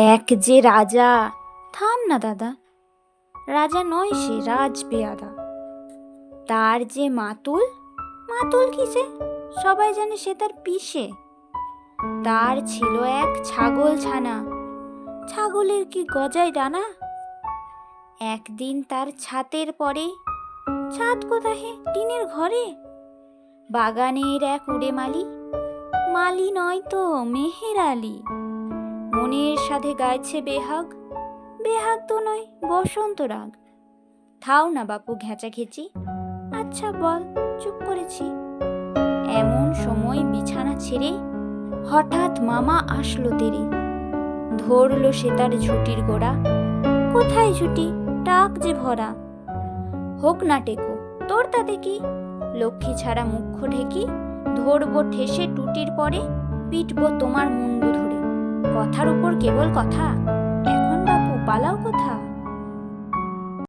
এক যে রাজা, থাম না দাদা। রাজা নয় সে, রাজ পেয়াদা তার যে মাতুল মাতুল কিসে সবাই জানে সে তার পিসে। তার ছিল এক ছাগল ছানা। ছাগলের কি গজায় ডানা? একদিন তার ছাতের পরে ছাদ কোথায়? টিনের ঘরে। বাগানের এক উড়ে মালি। মালি নয় তো, মেহের আলী। মনের সাথে গাইছে বেহাগ? বেহাগ তো নয়, বসন্ত রাগ। থাও না বাপু ঘেঁচা ঘেঁচি আচ্ছা বল, চুপ করেছি। এমন সময় বিছানা ছেড়ে হঠাৎ মামা আসলো তেরে। ধরলো সে তার ঝুটির গোড়া। কোথায় ঝুটি? টাক যে ভরা। হোক না টেকো, তোর তাতে কি? লক্ষ্মী ছাড়া মুখ্য ঢেকি, ধরবো ঠেসে টুটির পরে, পিটবো তোমার মুন্ডু কথার উপর কেবল কথা। এখন বাপু পালাও কথা